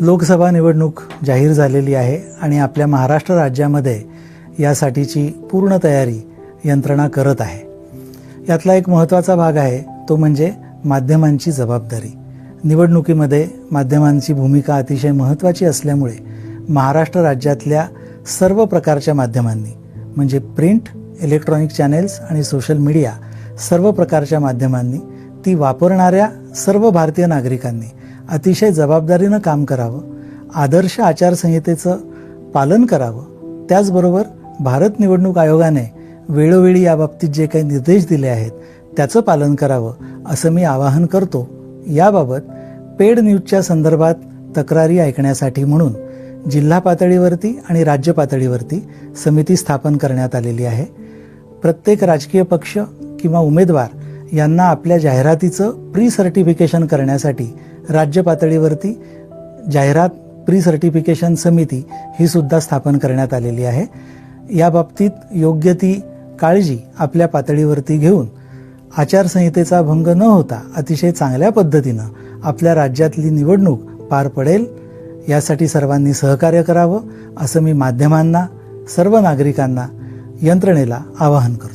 लोकसभा निवडणूक जाहीर झालेली आहे आणि आपल्या महाराष्ट्र राज्यामध्ये यासाठीची पूर्ण तयारी यंत्रणा करत आहे. यातला एक महत्त्वाचा भाग आहे तो म्हणजे माध्यमांची जबाबदारी. निवडणुकीमध्ये माध्यमांची भूमिका अतिशय महत्त्वाची असल्यामुळे महाराष्ट्र राज्यातल्या सर्व प्रकारच्या माध्यमांनी म्हणजे प्रिंट इलेक्ट्रॉनिक चॅनेल्स आणि सोशल मीडिया सर्व प्रकारच्या माध्यमांनी ती वापरणाऱ्या सर्व भारतीय नागरिकांनी अतिशय जबाबदारीनं काम करावं आदर्श आचारसंहितेचं पालन करावं. त्याचबरोबर भारत निवडणूक आयोगाने वेळोवेळी याबाबतीत जे काही निर्देश दिले आहेत त्याचं पालन करावं असं मी आवाहन करतो. याबाबत पेड न्यूजच्या संदर्भात तक्रारी ऐकण्यासाठी म्हणून जिल्हा पातळीवरती आणि राज्य पातळीवरती समिती स्थापन करण्यात आलेली आहे. प्रत्येक राजकीय पक्ष किंवा उमेदवार यांना आपल्या जाहिरातीचं प्री सर्टिफिकेशन करण्यासाठी राज्य पातळीवरती जाहिरात प्री सर्टिफिकेशन समिती ही सुद्धा स्थापन करण्यात आलेली आहे. या बाबतीत योग्य ती काळजी आपल्या पातळीवरती घेऊन आचारसंहितेचा भंग न होता अतिशय चांगल्या पद्धतीनं आपल्या राज्यातली निवडणूक पार पडेल. यासाठी सर्वांनी सहकार्य करावं असं मी माध्यमांना सर्व नागरिकांना यंत्रणेला आवाहन करतो.